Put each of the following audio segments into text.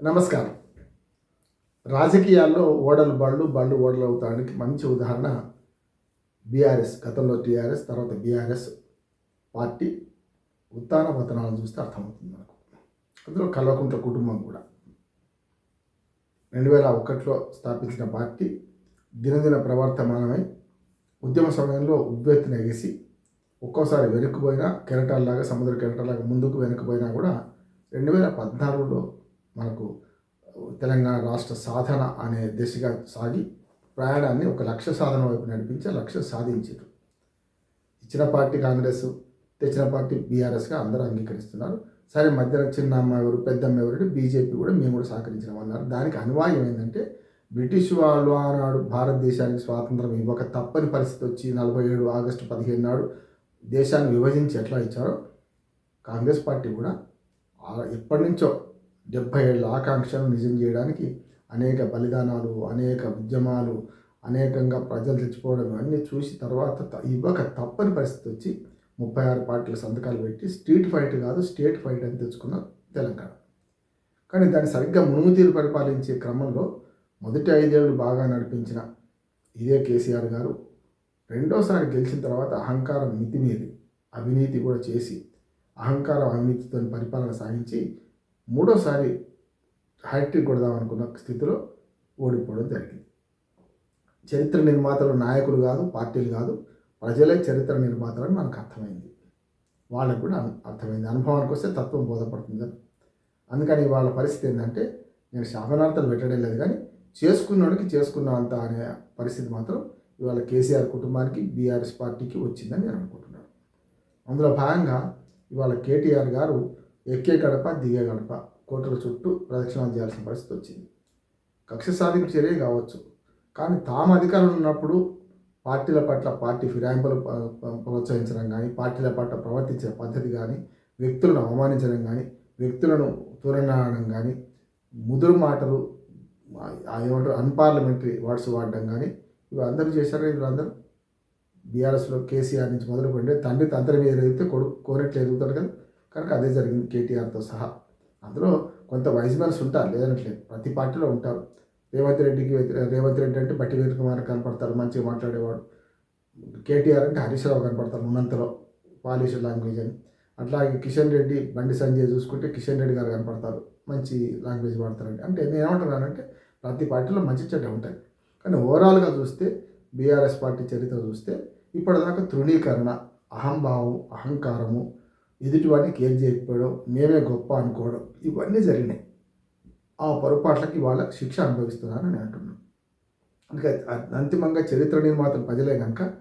నమస్కారం. రాజకీయాల్లో ఓడలు బళ్ళు బళ్ళు ఓడలు అవుతానికి మంచి ఉదాహరణ బీఆర్ఎస్ గతంలో టీఆర్ఎస్ తర్వాత బీఆర్ఎస్ పార్టీ ఉత్తాన పతనాలను చూస్తే అర్థమవుతుంది మనకు. అందులో కల్వకుంట్ల కుటుంబం కూడా. రెండు వేల ఒకటిలో స్థాపించిన పార్టీ దినదిన ప్రవర్తమానమై ఉద్యమ సమయంలో ఉద్వేత్తిన ఎగిసి ఒక్కోసారి వెనుక్కుపోయినా కెరటాల్లాగా సముద్ర కెరటాల్లాగా ముందుకు వెనుకపోయినా కూడా రెండు వేల పద్నాలుగులో మనకు తెలంగాణ రాష్ట్ర సాధన అనే దిశగా సాగి ప్రయాణాన్ని ఒక లక్ష్య సాధన వైపు నడిపించి లక్ష్యం సాధించారు. ఇచ్చిన పార్టీ కాంగ్రెస్ తెచ్చిన పార్టీ బీఆర్ఎస్గా అందరూ అంగీకరిస్తున్నారు. సరే మధ్యలో చిన్న అమ్మ ఎవరు పెద్ద అమ్మ ఎవరు బీజేపీ కూడా మేము కూడా సహకరించినామన్నారు దానికి అనివార్యం ఏంటంటే బ్రిటిష్ వాళ్ళు ఆనాడు భారతదేశానికి స్వాతంత్రం ఇవ్వక తప్పని పరిస్థితి వచ్చి నలభై ఏడు ఆగస్టు పదిహేను నాడు దేశాన్ని విభజించి ఎట్లా ఇచ్చారో కాంగ్రెస్ పార్టీ కూడా ఎప్పటి నుంచో డెబ్భై ఏళ్ళ ఆకాంక్షను నిజం చేయడానికి అనేక బలిదానాలు అనేక ఉద్యమాలు అనేకంగా ప్రజలు తెచ్చిపోవడం అన్నీ చూసి తర్వాత ఇవ్వక తప్పని పరిస్థితి వచ్చి ముప్పై ఆరు పార్టీల సంతకాలు పెట్టి స్ట్రీట్ ఫైట్ కాదు స్టేట్ ఫైట్ అని తెచ్చుకున్న తెలంగాణ. కానీ దాన్ని సరిగ్గా మునుగుతీరు పరిపాలించే క్రమంలో మొదటి ఐదేళ్ళు బాగా నడిపించిన ఇదే కేసీఆర్ గారు రెండోసారి గెలిచిన తర్వాత అహంకారం మితిమీరి అవినీతి కూడా చేసి అహంకారం అవినీతితో పరిపాలన సాగించి మూడోసారి హ్యాట్రిక్ కొడదాం అనుకున్న స్థితిలో ఓడిపోవడం జరిగింది. చరిత్ర నిర్మాతలు నాయకులు కాదు పార్టీలు కాదు ప్రజలే చరిత్ర నిర్మాతలు అని మనకు అర్థమైంది. వాళ్ళకు కూడా అర్థమైంది. అనుభవానికి వస్తే తత్వం బోధపడుతుంది కదా. అందుకని వాళ్ళ పరిస్థితి ఏంటంటే నేను శాపనార్థాలు పెట్టడం లేదు కానీ చేసుకున్నోడికి చేసుకున్నంత అనే పరిస్థితి మాత్రం ఇవాళ కేసీఆర్ కుటుంబానికి బీఆర్ఎస్ పార్టీకి వచ్చిందని నేను అనుకుంటున్నాను. అందులో భాగంగా ఇవాళ కేటీఆర్ గారు ఎక్కే గడప దిగే గడప కోటల చుట్టూ ప్రదక్షిణాలు చేయాల్సిన పరిస్థితి వచ్చింది. కక్ష సాధింపు చర్య కావచ్చు. కానీ తాము అధికారంలో ఉన్నప్పుడు పార్టీల పట్ల పార్టీ ఫిరాయింపులు ప్రోత్సహించడం కానీ పార్టీల పట్ల ప్రవర్తించే పద్ధతి కానీ వ్యక్తులను అవమానించడం కానీ వ్యక్తులను తూలనాడడం కానీ ముదురు మాటలు ఆ- ఏమంటారు అన్పార్లమెంటరీ వర్డ్స్ వాడడం కానీ ఇవి అందరూ చేశారు వీళ్ళందరూ? బీఆర్ఎస్లో కేసీఆర్ నుంచి మొదలుపెట్టే తండ్రి తండ్రి మీద ఎదిగితే కొడుకు కోరెట్లు ఎదుగుతాడు కదా. కనుక అదే జరిగింది కేటీఆర్తో సహా. అందులో కొంత వైజ్ మ్యాన్స్ ఉంటారు లేదనట్లేదు. ప్రతి పార్టీలో ఉంటారు. రేవంత్ రెడ్డికి రేవంత్ రెడ్డి అంటే బట్టి కుమార్ కనపడతారు మంచిగా మాట్లాడేవాడు. కేటీఆర్ అంటే హరీష్ రావు కనపడతారు ఉన్నంతలో పాలిష్ లాంగ్వేజ్ అని. అట్లాగే కిషన్ రెడ్డి బండి సంజయ్ చూసుకుంటే కిషన్ రెడ్డి గారు కనపడతారు మంచి లాంగ్వేజ్ వాడతారండి. అంటే నేను ఏమంటున్నానంటే ప్రతి పార్టీలో మంచి చెడ్డ ఉంటాయి. కానీ ఓవరాల్గా చూస్తే బీఆర్ఎస్ పార్టీ చరిత్ర చూస్తే ఇప్పటిదాకా తృణీకరణ అహంభావం అహంకారము ఎదుటివాడిని కేర్ చేయకపోవడం మేమే గొప్ప అనుకోవడం ఇవన్నీ జరిగినాయి. ఆ పొరపాట్లకి వాళ్ళ శిక్ష అనుభవిస్తున్నారని నేను అంటున్నాను. అందుకే అంతిమంగా చరిత్ర నిర్మాతలు ప్రజలే కనుక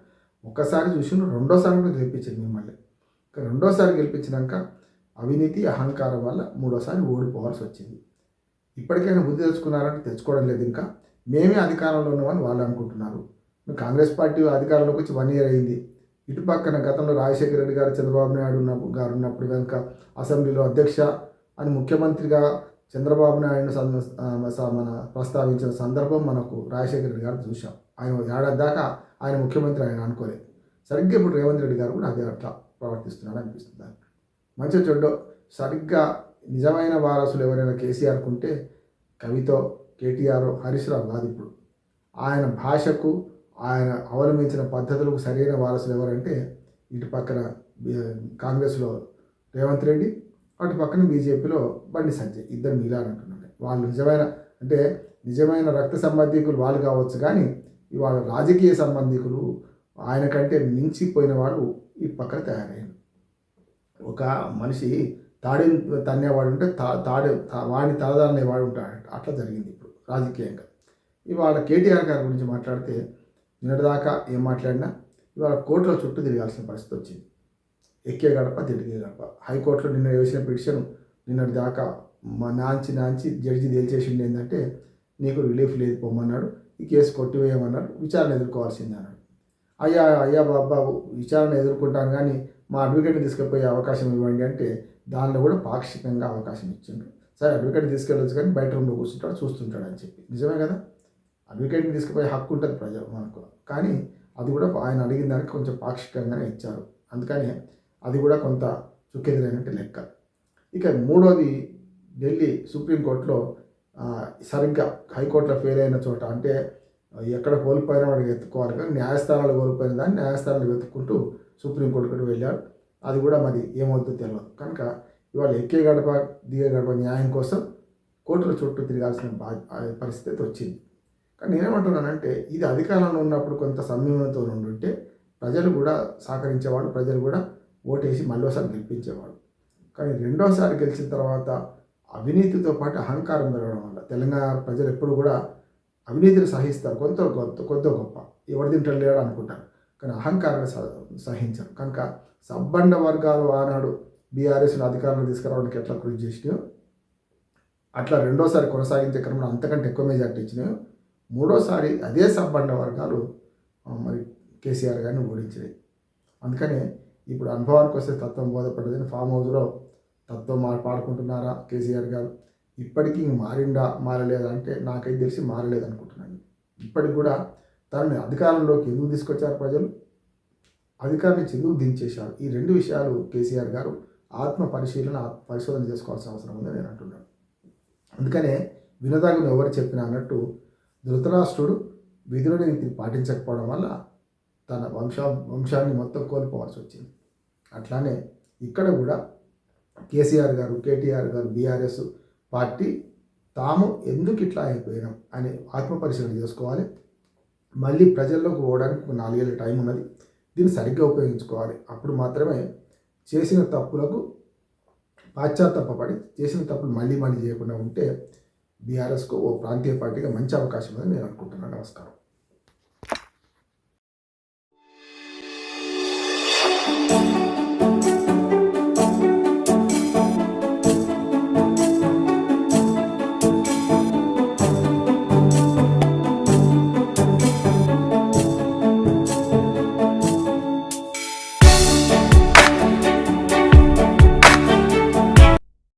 ఒక్కసారి చూసిన రెండోసారి కూడా గెలిపించింది మిమ్మల్ని. ఇంకా రెండోసారి గెలిపించినాక అవినీతి అహంకారం వల్ల మూడోసారి ఓడిపోవాల్సి వచ్చింది. ఇప్పటికైనా బుద్ధి తెచ్చుకున్నారంటే తెచ్చుకోవడం లేదు ఇంకా. మేమే అధికారంలో ఉన్నామని వాళ్ళు అనుకుంటున్నారు. కాంగ్రెస్ పార్టీ అధికారంలోకి వచ్చి వన్ ఇయర్ అయింది. ఇటు పక్కన గతంలో రాజశేఖర రెడ్డి గారు చంద్రబాబు నాయుడు గారు ఉన్నప్పుడు కనుక అసెంబ్లీలో అధ్యక్ష అని ముఖ్యమంత్రిగా చంద్రబాబు నాయుడు మన ప్రస్తావించిన సందర్భం మనకు రాజశేఖర రెడ్డి గారు చూసాం ఆయన ఏడాది దాకా ఆయన ముఖ్యమంత్రి ఆయన అనుకోలేదు. సరిగ్గా ఇప్పుడు రేవంత్ రెడ్డి గారు కూడా అదే అట్లా ప్రవర్తిస్తున్నాడు అనిపిస్తుంది మంచి చెడ్డో సరిగ్గా నిజమైన వారసులు ఎవరైనా కేసీఆర్ కుంటే కవితో కేటీఆర్ హరీష్ రావు కాదు ఇప్పుడు. ఆయన భాషకు ఆయన అవలంబించిన పద్ధతులకు సరైన వారసులు ఎవరంటే ఇటు పక్కన కాంగ్రెస్లో రేవంత్ రెడ్డి అటు పక్కన బీజేపీలో బండి సంజయ్ ఇద్దరు మిగిలారంటున్నాడు వాళ్ళు నిజమైన అంటే నిజమైన రక్త సంబంధికులు వాళ్ళు కావచ్చు కానీ ఇవాళ రాజకీయ సంబంధికులు ఆయన కంటే మించిపోయిన వాళ్ళు ఈ పక్కన తయారయ్యారు. ఒక మనిషి తాడి తన్నేవాడు ఉంటే తా తాడు వాడిని తలదాన్నేవాడు ఉంటాడు. అట్లా జరిగింది ఇప్పుడు రాజకీయంగా. ఇవాళ కేటీఆర్ గారి గురించి మాట్లాడితే నిన్నటిదాకా ఏం మాట్లాడినా ఇవాళ కోర్టులో చుట్టూ తిరగాల్సిన పరిస్థితి వచ్చింది. ఎక్కే గడప తిరిగే గడప. హైకోర్టులో నిన్న వేసిన పిటిషన్ నిన్నటి దాకా మా నాంచి నాంచి జడ్జి తేల్చేసింది ఏంటంటే నీకు రిలీఫ్ లేదు పోమన్నాడు ఈ కేసు కొట్టివేయమన్నాడు విచారణ ఎదుర్కోవాల్సిందే అన్నాడు అయ్యా అయ్యా బాబాబు విచారణ ఎదుర్కొంటాను కానీ మా అడ్వకేట్ తీసుకుపోయే అవకాశం ఇవ్వండి అంటే దానిలో కూడా పాక్షికంగా అవకాశం ఇచ్చిండు. సరే అడ్వకేట్ తీసుకెళ్ళొచ్చు కానీ బయట రూమ్లో కూర్చుంటాడు చూస్తుంటాడు అని చెప్పి. నిజమే కదా? అడ్వకేట్ని తీసుకుపోయే హక్కు ఉంటుంది ప్రజలు మనకు. కానీ అది కూడా ఆయన అడిగిన దానికి కొంచెం పాక్షికంగానే ఇచ్చారు. అందుకని అది కూడా కొంత చుక్కెదిరైనట్టు లెక్క. ఇక మూడోది ఢిల్లీ సుప్రీంకోర్టులో సరిగ్గా హైకోర్టులో ఫెయిల్ అయిన చోట అంటే ఎక్కడ కోల్పోయిన వాడికి ఎత్తుకోవాలి కానీ న్యాయస్థానాలు కోల్పోయిన దాన్ని న్యాయస్థానాలు వెతుక్కుంటూ సుప్రీంకోర్టు వెళ్ళారు. వెళ్ళాడు అది కూడా మరి ఏమవుతుందో తెలియదు కనుక ఇవాళ ఎక్కే గడప దిగే గడప న్యాయం కోసం కోర్టుల చుట్టూ తిరగాల్సిన బా పరిస్థితి వచ్చింది. కానీ నేనేమంటున్నానంటే ఇది అధికారంలో ఉన్నప్పుడు కొంత సంయమనంతో ఉండుంటే ప్రజలు కూడా సహకరించేవాడు ప్రజలు కూడా ఓటేసి మళ్ళోసారి గెలిపించేవాడు కానీ రెండోసారి గెలిచిన తర్వాత అవినీతితో పాటు అహంకారం పెరగడం వల్ల తెలంగాణ ప్రజలు ఎప్పుడు కూడా అవినీతిని సహిస్తారు. కొంత కొంత కొంత గొప్ప. ఎవరు తింటారు లేడు అనుకుంటారు. కానీ అహంకారాన్ని స- సహించరు. కనుక సబ్బండ వర్గాలు ఆనాడు బీఆర్ఎస్ను అధికారంలో తీసుకురావడానికి ఎట్లా కృషి చేసినాయో అట్లా రెండోసారి కొనసాగించే క్రమంలో అంతకంటే ఎక్కువ మెజార్టీ ఇచ్చినాయో మూడోసారి అదే సబ్బండ వర్గాలు మరి కేసీఆర్ గారిని ఓడించినాయి. అందుకనే ఇప్పుడు అనుభవానికి వస్తే తత్వం బోధపడ్డదని ఫామ్ హౌస్లో తత్వం మా పాడుకుంటున్నారా కేసీఆర్ గారు? ఇప్పటికీ మారిందా మారలేదా అంటే నాకైతే తెలిసి మారలేదు అనుకుంటున్నాను. ఇప్పటికి కూడా తనని అధికారంలోకి ఎందుకు తీసుకొచ్చారు ప్రజలు? అధికారాన్ని చెందుకు దించేశారు. ఈ రెండు విషయాలు కేసీఆర్ గారు ఆత్మ పరిశీలన పరిశోధన చేసుకోవాల్సిన అవసరం ఉందని నేను అంటున్నాను. అందుకనే వినోదాగులు ఎవరు చెప్పినా అన్నట్టు ధృతరాష్ట్రుడు విధుల నీతిని పాటించకపోవడం వల్ల తన వంశ వంశాన్ని మొత్తం కోల్పోవాల్సి వచ్చింది. అట్లానే ఇక్కడ కూడా కేసీఆర్ గారు కేటీఆర్ గారు బీఆర్ఎస్ పార్టీ తాము ఎందుకు ఇట్లా అయిపోయినాం అని ఆత్మపరిశీలన చేసుకోవాలి. మళ్ళీ ప్రజల్లోకి పోవడానికి నాలుగేళ్ళ టైం ఉన్నది. దీన్ని సరిగ్గా ఉపయోగించుకోవాలి. అప్పుడు మాత్రమే చేసిన తప్పులకు పాశ్చాత్తాపడి చేసిన తప్పులు మళ్ళీ మళ్ళీ చేయకుండా ఉంటే బీఆర్ఎస్కు ఓ ప్రాంతీయ పార్టీగా మంచి అవకాశం ఉందని నేను అనుకుంటున్నాను. నమస్కారం.